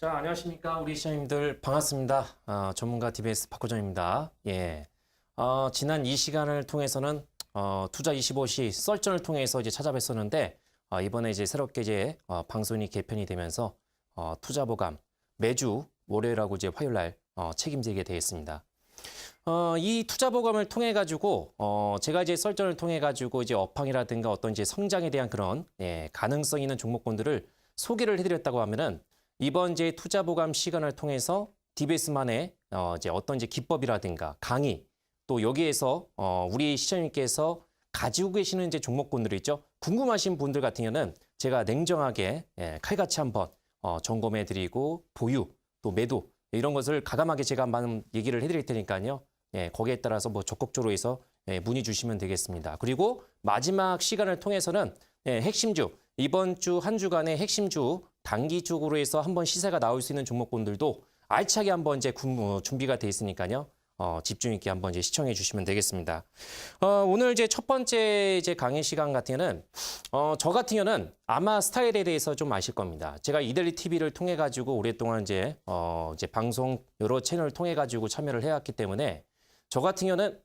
자, 안녕하십니까. 우리 시청자님들 반갑습니다. 어, 전문가 DBS 박호정입니다. 예. 어, 지난 이 시간을 통해서는 어, 투자 25시 썰전을 통해서 이제 찾아뵀었는데 어, 이번에 이제 새롭게 이제 어, 방송이 개편이 되면서 어, 투자 보감 매주 월요일하고 이제 화요일 날 어, 책임지게 되겠습니다. 어, 이 투자 보감을 통해 가지고 어, 제가 이제 썰전을 통해 가지고 이제 업황이라든가 어떤 이제 성장에 대한 그런 예, 가능성 있는 종목군들을 소개를 해드렸다고 하면은 이번 이제 투자 보감 시간을 통해서 DBS만의 어, 이제 어떤 이제 기법이라든가 강의 또 여기에서 어, 우리 시청님께서 가지고 계시는 이제 종목군들이 있죠. 궁금하신 분들 같은 경우는 제가 냉정하게 예, 칼같이 한번 어, 점검해 드리고 보유 또 매도 이런 것을 가감하게 제가 한번 얘기를 해드릴 테니까요. 예, 거기에 따라서 뭐 적극적으로 해서 예, 문의 주시면 되겠습니다. 그리고 마지막 시간을 통해서는 예, 핵심주 이번 주 한 주간의 핵심주 단기적으로 해서 한번 시세가 나올 수 있는 종목군들도 알차게 한번 이제 군- 어, 준비가 돼 있으니까요. 어, 집중 있게 한번 이제 시청해 주시면 되겠습니다. 어, 오늘 이제 첫 번째 이제 강의 시간 같은 경우는 어, 저 같은 경우는 아마 스타일에 대해서 좀 아실 겁니다. 제가 이들리 TV를 통해 가지고 오랫동안 이제 어, 이제 방송 여러 채널을 통해 가지고 참여를 해왔기 때문에 저 같은 경우는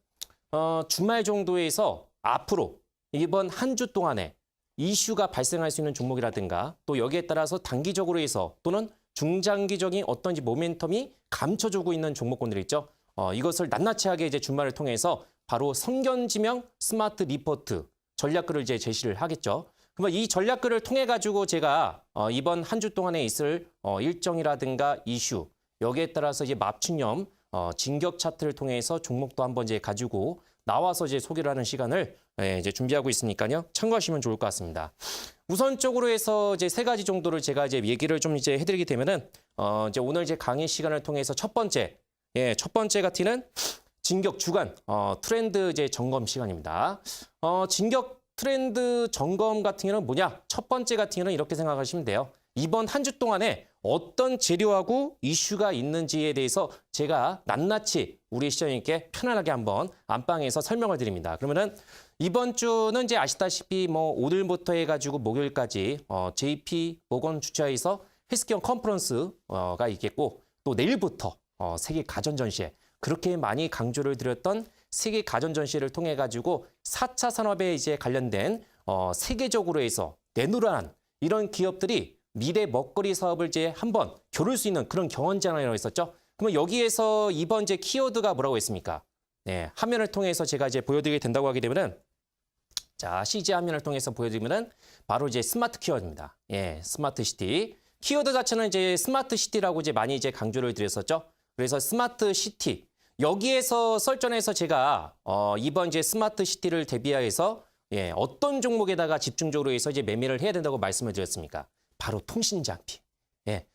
어, 주말 정도에서 앞으로 이번 한 주 동안에 이슈가 발생할 수 있는 종목이라든가 또 여기에 따라서 단기적으로 해서 또는 중장기적인 어떤 이제 모멘텀이 감춰주고 있는 종목군들 있죠. 어, 이것을 낱낱이하게 이제 주말을 통해서 바로 성견지명 스마트 리포트 전략글을 이제 제시를 하겠죠. 그러면 이 전략글을 통해 가지고 제가 어, 이번 한 주 동안에 있을 어, 일정이라든가 이슈 여기에 따라서 이제 맞춤형 어, 진격 차트를 통해서 종목도 한번 이제 가지고 나와서 이제 소개를 하는 시간을 예, 이제 준비하고 있으니까요. 참고하시면 좋을 것 같습니다. 우선적으로 해서 이제 세 가지 정도를 제가 이제 얘기를 좀 이제 해드리게 되면은 어, 이제 오늘 이제 강의 시간을 통해서 첫 번째 예, 첫 번째 같이는 진격 주간 어, 트렌드 이제 점검 시간입니다. 어, 진격 트렌드 점검 같은 경우는 뭐냐? 첫 번째 같은 경우는 이렇게 생각하시면 돼요. 이번 한 주 동안에 어떤 재료하고 이슈가 있는지에 대해서 제가 낱낱이 우리 시청님께 편안하게 한번 안방에서 설명을 드립니다. 그러면은 이번 주는 이제 아시다시피 뭐 오늘부터 해가지고 목요일까지 어, JP 모건 주최에서 헬스케어 컨퍼런스가 있겠고 또 내일부터 어, 세계 가전 전시회 그렇게 많이 강조를 드렸던 세계 가전 전시회를 통해 가지고 4차 산업에 이제 관련된 어, 세계적으로 해서 내노란 이런 기업들이 미래 먹거리 사업을 이제 한번 겨룰 수 있는 그런 경원장이라고 했었죠. 그러면 여기에서 이번 이제 키워드가 뭐라고 했습니까? 네, 화면을 통해서 제가 이제 보여드리게 된다고 하게 되면은 자, CG 화면을 통해서 보여드리면은 바로 이제 스마트 키워드입니다. 예, 스마트 시티. 키워드 자체는 이제 스마트 시티라고 이제 많이 이제 강조를 드렸었죠. 그래서 스마트 시티. 여기에서 설전에서 제가 어, 이번 이제 스마트 시티를 대비해서 예, 어떤 종목에다가 집중적으로 해서 이제 매매를 해야 된다고 말씀을 드렸습니까? 바로 통신 장비. 예.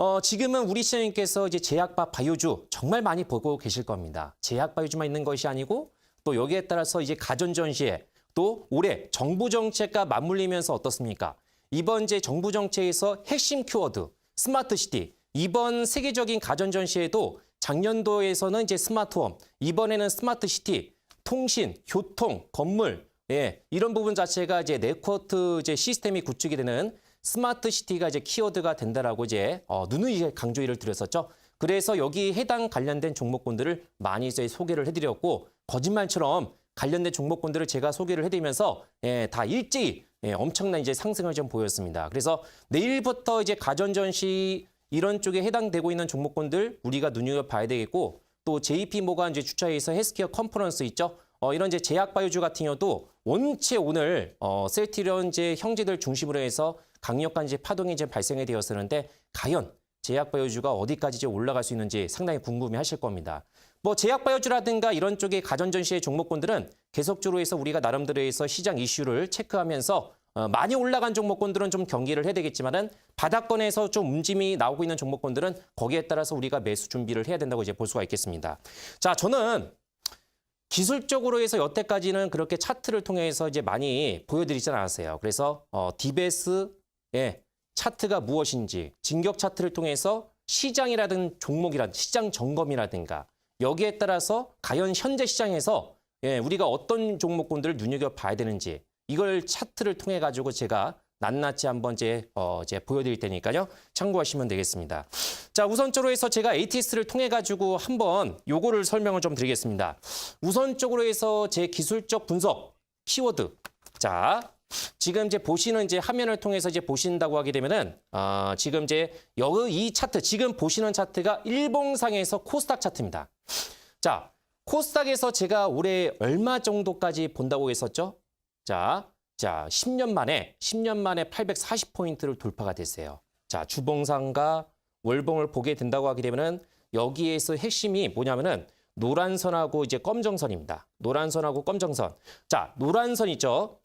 어, 지금은 우리 시장님께서 이제 제약바 바이오주 정말 많이 보고 계실 겁니다. 제약 바이오주만 있는 것이 아니고 또 여기에 따라서 이제 가전 전시회 또 올해 정부 정책과 맞물리면서 어떻습니까? 이번 이제 정부 정책에서 핵심 키워드 스마트 시티 이번 세계적인 가전 전시회도 작년도에서는 이제 스마트홈 이번에는 스마트 시티 통신 교통 건물 예 이런 부분 자체가 이제 네트워크 이제 시스템이 구축이 되는 스마트 시티가 이제 키워드가 된다라고 이제 어, 누누이 강조를 드렸었죠. 그래서 여기 해당 관련된 종목군들을 많이 이제 소개를 해드렸고 거짓말처럼 관련된 종목군들을 제가 소개를 해드리면서 예, 다 일제히 예, 엄청난 이제 상승을 좀 보였습니다. 그래서 내일부터 이제 가전 전시 이런 쪽에 해당되고 있는 종목군들 우리가 눈여겨봐야 되겠고 또 JP 모가 이제 주최해서 헬스케어 컨퍼런스 있죠. 어, 이런 이제 제약 바이오주 같은 경우도 원체 오늘 어, 셀티리온 이제 형제들 중심으로 해서 강력한 이제 파동이 이제 발생이 되었었는데 과연 제약 바이오주가 어디까지 이제 올라갈 수 있는지 상당히 궁금해하실 겁니다. 뭐 제약 바이오주라든가 이런 쪽의 가전 전시의 종목군들은 계속적으로 해서 우리가 나름대로 해서 시장 이슈를 체크하면서 어, 많이 올라간 종목군들은 좀 경기를 해야 되겠지만은 바닥권에서 좀 움직임이 나오고 있는 종목군들은 거기에 따라서 우리가 매수 준비를 해야 된다고 이제 볼 수가 있겠습니다. 자, 저는 기술적으로 해서 여태까지는 그렇게 차트를 통해서 이제 많이 보여드리진 않았어요. 그래서 어, 디베스 의 차트가 무엇인지 진격 차트를 통해서 시장이라든 종목이라든 시장 점검이라든가 여기에 따라서 과연 현재 시장에서 예, 우리가 어떤 종목군들을 눈여겨 봐야 되는지 이걸 차트를 통해 가지고 제가 낱낱이 한번 이제, 어, 이제 보여드릴 테니까요. 참고하시면 되겠습니다. 자, 우선적으로 해서 제가 ATS를 통해 가지고 한번 요거를 설명을 좀 드리겠습니다. 우선적으로 해서 제 기술적 분석, 키워드. 자, 지금 이제 보시는 이제 화면을 통해서 이제 보신다고 하게 되면은 아, 지금 이제 여기 이 차트 지금 보시는 차트가 일봉상에서 코스닥 차트입니다. 자, 코스닥에서 제가 올해 얼마 정도까지 본다고 했었죠? 자, 자, 10년 만에 10년 만에 840 포인트를 돌파가 됐어요. 자, 주봉상과 월봉을 보게 된다고 하게 되면은 여기에서 핵심이 뭐냐면은 노란선하고 이제 검정선입니다. 노란선하고 검정선. 자, 노란선 있죠?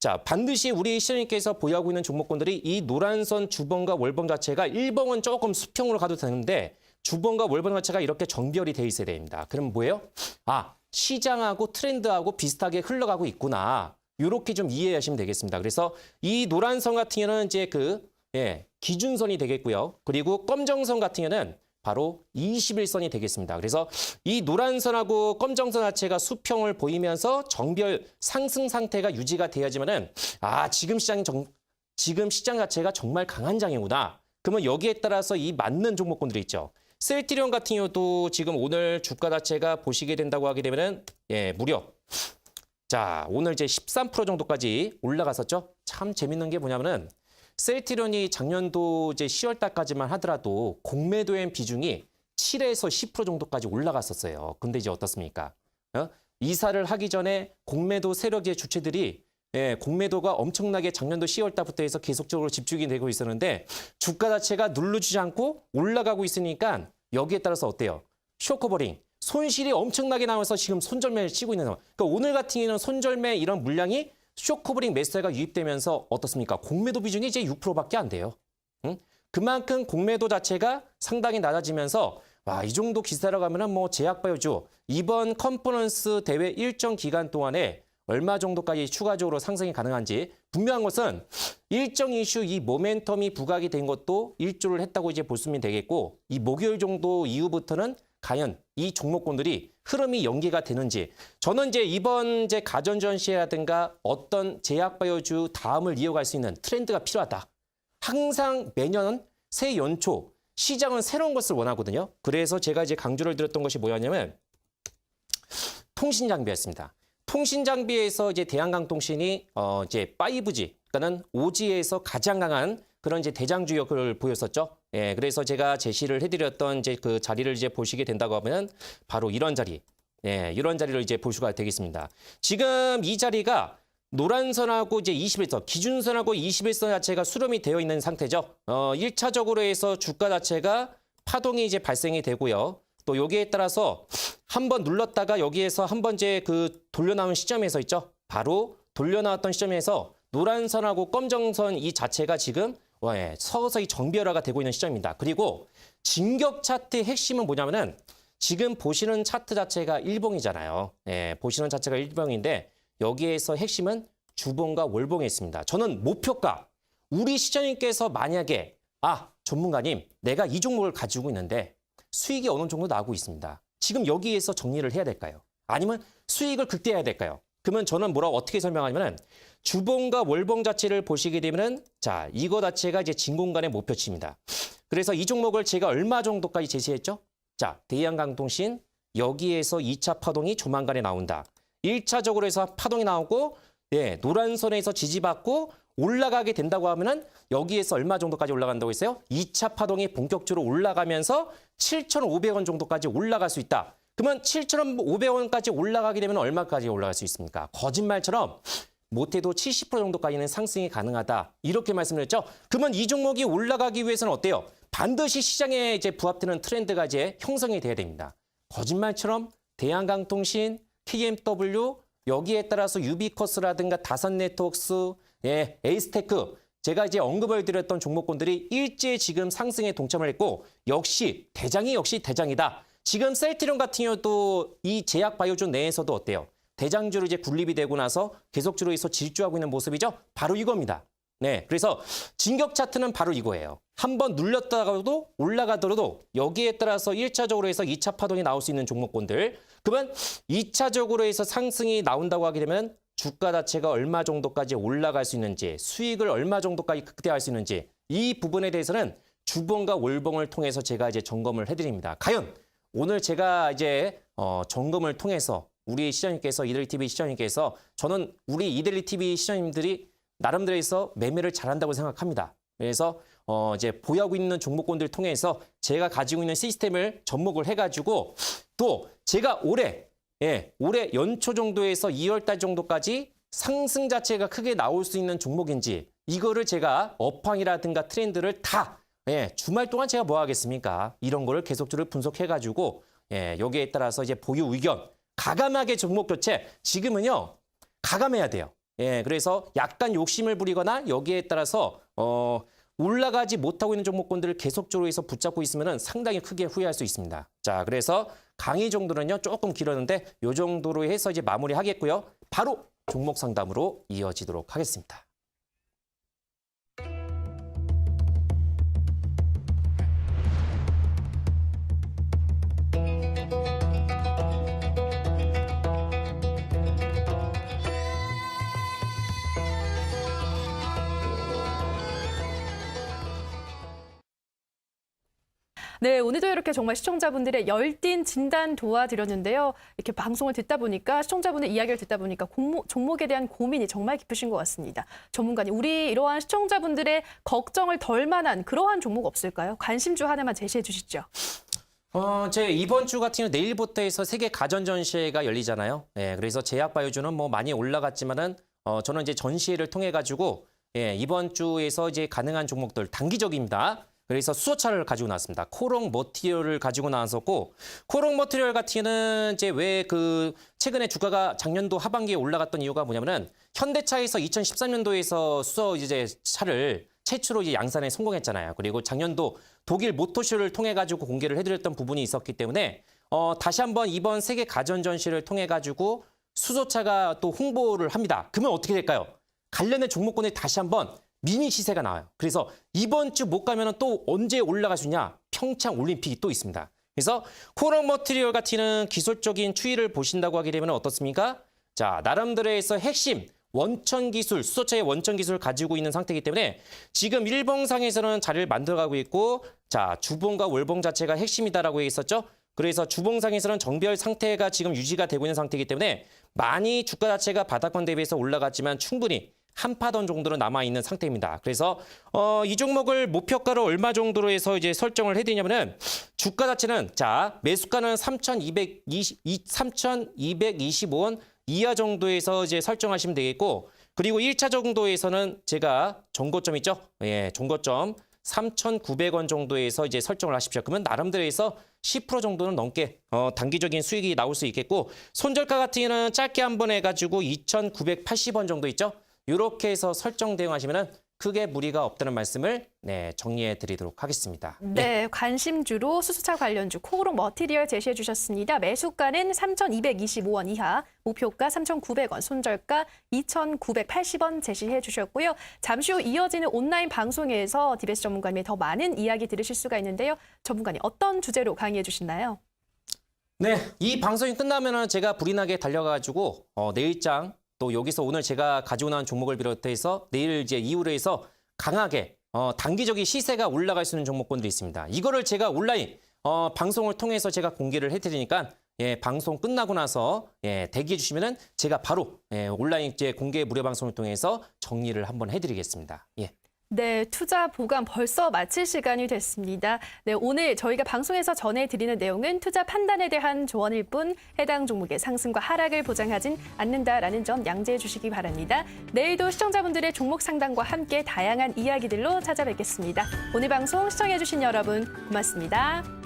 자, 반드시 우리 시장님께서 보유하고 있는 종목군들이 이 노란선 주봉과 월봉 자체가 일봉은 조금 수평으로 가도 되는데 주봉과 월봉 자체가 이렇게 정비열이 돼 있어야 됩니다. 그럼 뭐예요? 아, 시장하고 트렌드하고 비슷하게 흘러가고 있구나. 이렇게 좀 이해하시면 되겠습니다. 그래서 이 노란선 같은 경우는 이제 그 예, 기준선이 되겠고요. 그리고 검정선 같은 경우는 바로 21선이 되겠습니다. 그래서 이 노란선하고 검정선 자체가 수평을 보이면서 정별 상승 상태가 유지가 돼야지만은 아 지금 시장이 정, 지금 시장 자체가 정말 강한 장이구나. 그러면 여기에 따라서 이 맞는 종목군들이 있죠. 셀티리온 같은 경우도 지금 오늘 주가 자체가 보시게 된다고 하게 되면은 예 무려 자 오늘 이제 13% 정도까지 올라갔었죠. 참 재밌는 게 뭐냐면은 셀티론이 작년도 이제 10월 달까지만 하더라도 공매도엔 비중이 7에서 10% 정도까지 올라갔었어요. 근데 이제 어떻습니까? 어? 이사를 하기 전에 공매도 세력의 주체들이 예, 공매도가 엄청나게 작년도 10월 달부터 해서 계속적으로 집중이 되고 있었는데 주가 자체가 눌러주지 않고 올라가고 있으니까 여기에 따라서 어때요? 쇼커버링. 손실이 엄청나게 나와서 지금 손절매를 치고 있는 상황. 그러니까 오늘 같은 경우는 손절매 이런 물량이 쇼커버링 매수세가 유입되면서 어떻습니까? 공매도 비중이 이제 6%밖에 안 돼요. 응? 그만큼 공매도 자체가 상당히 낮아지면서 와, 이 정도 기사라고 하면은 뭐 제약바이오주 이번 컨퍼런스 대회 일정 기간 동안에 얼마 정도까지 추가적으로 상승이 가능한지 분명한 것은 일정 이슈 이 모멘텀이 부각이 된 것도 일조를 했다고 이제 볼 수면 되겠고 이 목요일 정도 이후부터는 과연 이 종목군들이 흐름이 연기가 되는지 저는 이제 이번 이제 가전 전시회라든가 어떤 제약바이오주 다음을 이어갈 수 있는 트렌드가 필요하다. 항상 매년 새 연초 시장은 새로운 것을 원하거든요. 그래서 제가 이제 강조를 드렸던 것이 뭐였냐면 통신 장비였습니다. 통신 장비에서 이제 대한강통신이 어 이제 5G 그러니까는 5G에서 가장 강한 그런 이제 대장주 역을 보였었죠. 예, 그래서 제가 제시를 해드렸던 이제 그 자리를 이제 보시게 된다고 하면 바로 이런 자리, 예, 이런 자리를 이제 볼 수가 되겠습니다. 지금 이 자리가 노란선하고 이제 21선, 기준선하고 21선 자체가 수렴이 되어 있는 상태죠. 어, 1차적으로 해서 주가 자체가 파동이 이제 발생이 되고요. 또 여기에 따라서 한 번 눌렀다가 여기에서 한 번 이제 그 돌려 나온 시점에서 있죠. 바로 돌려 나왔던 시점에서 노란선하고 검정선 이 자체가 지금 와, 예, 서서히 정비열화가 되고 있는 시점입니다. 그리고 진격 차트의 핵심은 뭐냐면은 지금 보시는 차트 자체가 일봉이잖아요. 예, 보시는 자체가 일봉인데 여기에서 핵심은 주봉과 월봉에 있습니다. 저는 목표가 우리 시장님께서 만약에 아 전문가님 내가 이 종목을 가지고 있는데 수익이 어느 정도 나고 있습니다. 지금 여기에서 정리를 해야 될까요? 아니면 수익을 극대해야 될까요? 그러면 저는 뭐라고 어떻게 설명하냐면은 주봉과 월봉 자체를 보시게 되면은 자 이거 자체가 이제 진공관의 목표치입니다. 그래서 이 종목을 제가 얼마 정도까지 제시했죠? 자 대양강통신 여기에서 2차 파동이 조만간에 나온다. 1차적으로 해서 파동이 나오고 예, 노란 선에서 지지받고 올라가게 된다고 하면은 여기에서 얼마 정도까지 올라간다고 했어요? 2차 파동이 본격적으로 올라가면서 7,500원 정도까지 올라갈 수 있다. 그러면 7,500원까지 올라가게 되면 얼마까지 올라갈 수 있습니까? 거짓말처럼 못해도 70% 정도까지는 상승이 가능하다. 이렇게 말씀드렸죠. 그러면 이 종목이 올라가기 위해서는 어때요? 반드시 시장에 이제 부합되는 트렌드가 이제 형성이 돼야 됩니다. 거짓말처럼 대한강통신, KMW 여기에 따라서 유비커스라든가 다산네트웍스, 예, 에이스테크 제가 이제 언급을 드렸던 종목군들이 일제히 지금 상승에 동참을 했고 역시 대장이 역시 대장이다. 지금 셀트리온 같은 경우도 이 제약 바이오존 내에서도 어때요? 대장주로 이제 분립이 되고 나서 계속적으로 해서 질주하고 있는 모습이죠. 바로 이겁니다. 네, 그래서 진격 차트는 바로 이거예요. 한번 눌렸다가도 올라가더라도 여기에 따라서 1차적으로 해서 2차 파동이 나올 수 있는 종목군들. 그러면 2차적으로 해서 상승이 나온다고 하게 되면 주가 자체가 얼마 정도까지 올라갈 수 있는지, 수익을 얼마 정도까지 극대화할 수 있는지 이 부분에 대해서는 주봉과 월봉을 통해서 제가 이제 점검을 해드립니다. 과연 오늘 제가 이제 어, 점검을 통해서 우리 시장님께서 이데리 TV 시장님께서 저는 우리 이데리 TV 시장님들이 나름대로해서 매매를 잘한다고 생각합니다. 그래서 어, 이제 보유하고 있는 종목군들 통해서 제가 가지고 있는 시스템을 접목을 해가지고 또 제가 올해 예, 올해 연초 정도에서 2월 달 정도까지 상승 자체가 크게 나올 수 있는 종목인지 이거를 제가 업황이라든가 트렌드를 다 예, 주말 동안 제가 뭐 하겠습니까? 이런 거를 계속적으로 분석해 가지고 예, 여기에 따라서 이제 보유 의견 가감하게 종목 교체 지금은요. 가감해야 돼요. 예, 그래서 약간 욕심을 부리거나 여기에 따라서 어 올라가지 못하고 있는 종목군들을 계속적으로 해서 붙잡고 있으면 상당히 크게 후회할 수 있습니다. 자, 그래서 강의 정도는요 조금 길었는데 요 정도로 해서 이제 마무리하겠고요. 바로 종목 상담으로 이어지도록 하겠습니다. 네, 오늘도 이렇게 정말 시청자분들의 열띤 진단 도와드렸는데요. 이렇게 방송을 듣다 보니까 시청자분의 이야기를 듣다 보니까 공모, 종목에 대한 고민이 정말 깊으신 것 같습니다. 전문가님, 우리 이러한 시청자분들의 걱정을 덜 만한 그러한 종목 없을까요? 관심주 하나만 제시해 주시죠. 어, 제 이번 주 같은 경우 내일부터 해서 세계 가전 전시회가 열리잖아요. 예, 그래서 제약 바이오주는 뭐 많이 올라갔지만은 어, 저는 이제 전시회를 통해 가지고 예, 이번 주에서 이제 가능한 종목들 단기적입니다. 그래서 수소차를 가지고 나왔습니다. 코롱 머티리얼을 가지고 나왔었고 코롱 머티리얼 같은 경우는 이제 왜 그 최근에 주가가 작년도 하반기에 올라갔던 이유가 뭐냐면은 현대차에서 2013년도에서 수소 이제 차를 최초로 이제 양산에 성공했잖아요. 그리고 작년도 독일 모토쇼를 통해 가지고 공개를 해드렸던 부분이 있었기 때문에 어, 다시 한번 이번 세계 가전 전시를 통해 가지고 수소차가 또 홍보를 합니다. 그러면 어떻게 될까요? 관련된 종목군에 다시 한번 미니 시세가 나와요. 그래서 이번 주 못 가면 또 언제 올라갈 수 있냐? 평창 올림픽이 또 있습니다. 그래서 코롱 머티리얼 같은 기술적인 추이를 보신다고 하게 되면 어떻습니까? 자, 나름대로에서 핵심 원천 기술, 수소차의 원천 기술을 가지고 있는 상태이기 때문에 지금 일봉상에서는 자리를 만들어가고 있고 자, 주봉과 월봉 자체가 핵심이다라고 했었죠. 그래서 주봉상에서는 정별 상태가 지금 유지가 되고 있는 상태이기 때문에 많이 주가 자체가 바닥권 대비해서 올라갔지만 충분히 한 파던 정도로 남아 있는 상태입니다. 그래서 어, 이 종목을 목표가로 얼마 정도로 해서 이제 설정을 해드리냐면은 주가 자체는 자 매수가는 3,220 3,225원 이하 정도에서 이제 설정하시면 되겠고 그리고 1차 정도에서는 제가 정고점 있죠? 예, 정고점 3,900원 정도에서 이제 설정을 하십시오. 그러면 나름대로 해서 10% 정도는 넘게 어, 단기적인 수익이 나올 수 있겠고 손절가 같은 경우는 짧게 한 번 해가지고 2,980원 정도 있죠? 이렇게 해서 설정 대응하시면은 크게 무리가 없다는 말씀을 네, 정리해 드리도록 하겠습니다. 네, 관심주로 수소차 관련주 코오롱 머티리얼 제시해 주셨습니다. 매수가는 3,225원 이하, 목표가 3,900원, 손절가 2,980원 제시해 주셨고요. 잠시 후 이어지는 온라인 방송에서 디베스 전문가님의 더 많은 이야기 들으실 수가 있는데요. 전문가님 어떤 주제로 강의해 주시나요? 네, 이 방송이 끝나면은 제가 불이 나게 달려가지고 어, 내일장 또 여기서 오늘 제가 가지고 나온 종목을 비롯해서 내일 이제 이후로 해서 강하게 어, 단기적인 시세가 올라갈 수 있는 종목군들이 있습니다. 이거를 제가 온라인 어, 방송을 통해서 제가 공개를 해드리니까 예, 방송 끝나고 나서 예, 대기해 주시면은 제가 바로 예, 온라인 이제 공개 무료 방송을 통해서 정리를 한번 해드리겠습니다. 예. 네, 투자 보강 벌써 마칠 시간이 됐습니다. 네, 오늘 저희가 방송에서 전해드리는 내용은 투자 판단에 대한 조언일 뿐 해당 종목의 상승과 하락을 보장하진 않는다라는 점 양지해 주시기 바랍니다. 내일도 시청자분들의 종목 상담과 함께 다양한 이야기들로 찾아뵙겠습니다. 오늘 방송 시청해주신 여러분 고맙습니다.